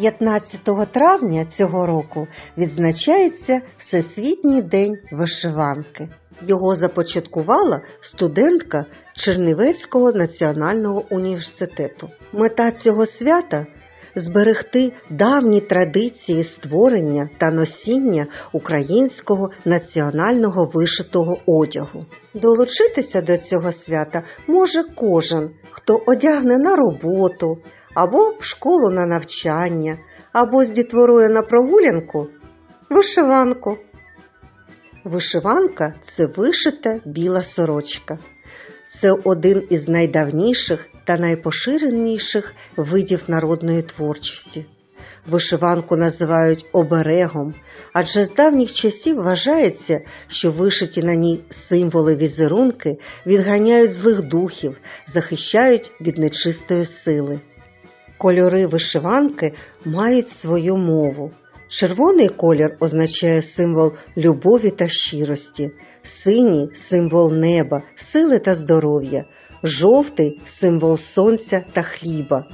15 травня цього року відзначається Всесвітній день вишиванки. Його започаткувала студентка Чернівецького національного університету. Мета цього свята зберегти давні традиції створення та носіння українського національного вишитого одягу. Долучитися до цього свята може кожен, хто одягне на роботу, або в школу на навчання, або з дітворою на прогулянку вишиванку. Вишиванка це вишита біла сорочка. Це один із найдавніших та найпоширеніших видів народної творчості. Вишиванку називають оберегом, адже з давніх часів вважається, що вишиті на ній символи візерунки відганяють злих духів, захищають від нечистої сили. Кольори вишиванки мають свою мову. Червоний колір означає символ любові та щирості, синій символ неба, сили та здоров'я, жовтий символ сонця та хліба,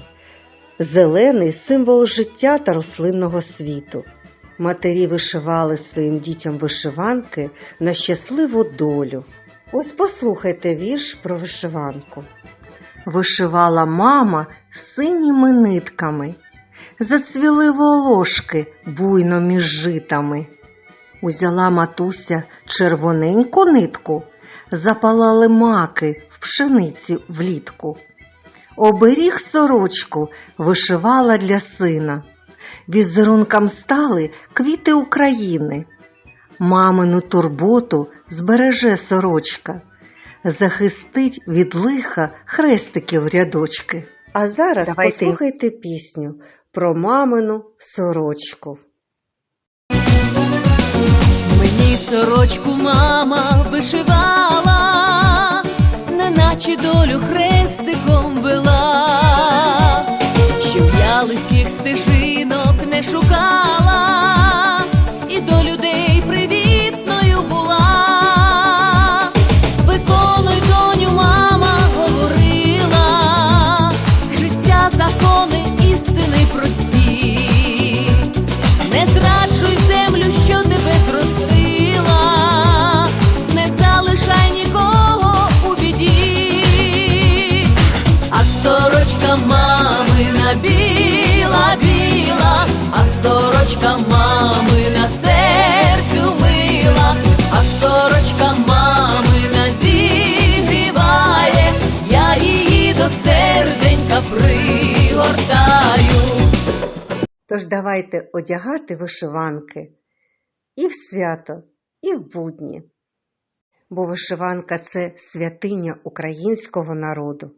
зелений символ життя та рослинного світу. Матері вишивали своїм дітям вишиванки на щасливу долю. Ось послухайте вірш про вишиванку. Вишивала мама синіми нитками, зацвіли волошки буйно між житами. Узяла матуся червоненьку нитку, запалали маки в пшениці влітку. Оберіг сорочку вишивала для сина. Візерункам стали квіти України. Мамину турботу збереже сорочка, захистить від лиха хрестиків рядочки. А зараз Давайте. послухайте пісню про мамину сорочку. Мені сорочку мама вишивала, неначе долю хрестиком вела, щоб я легких стежинок не шукала, істини Тож давайте одягати вишиванки і в свято, і в будні. Бо вишиванка це святиня українського народу.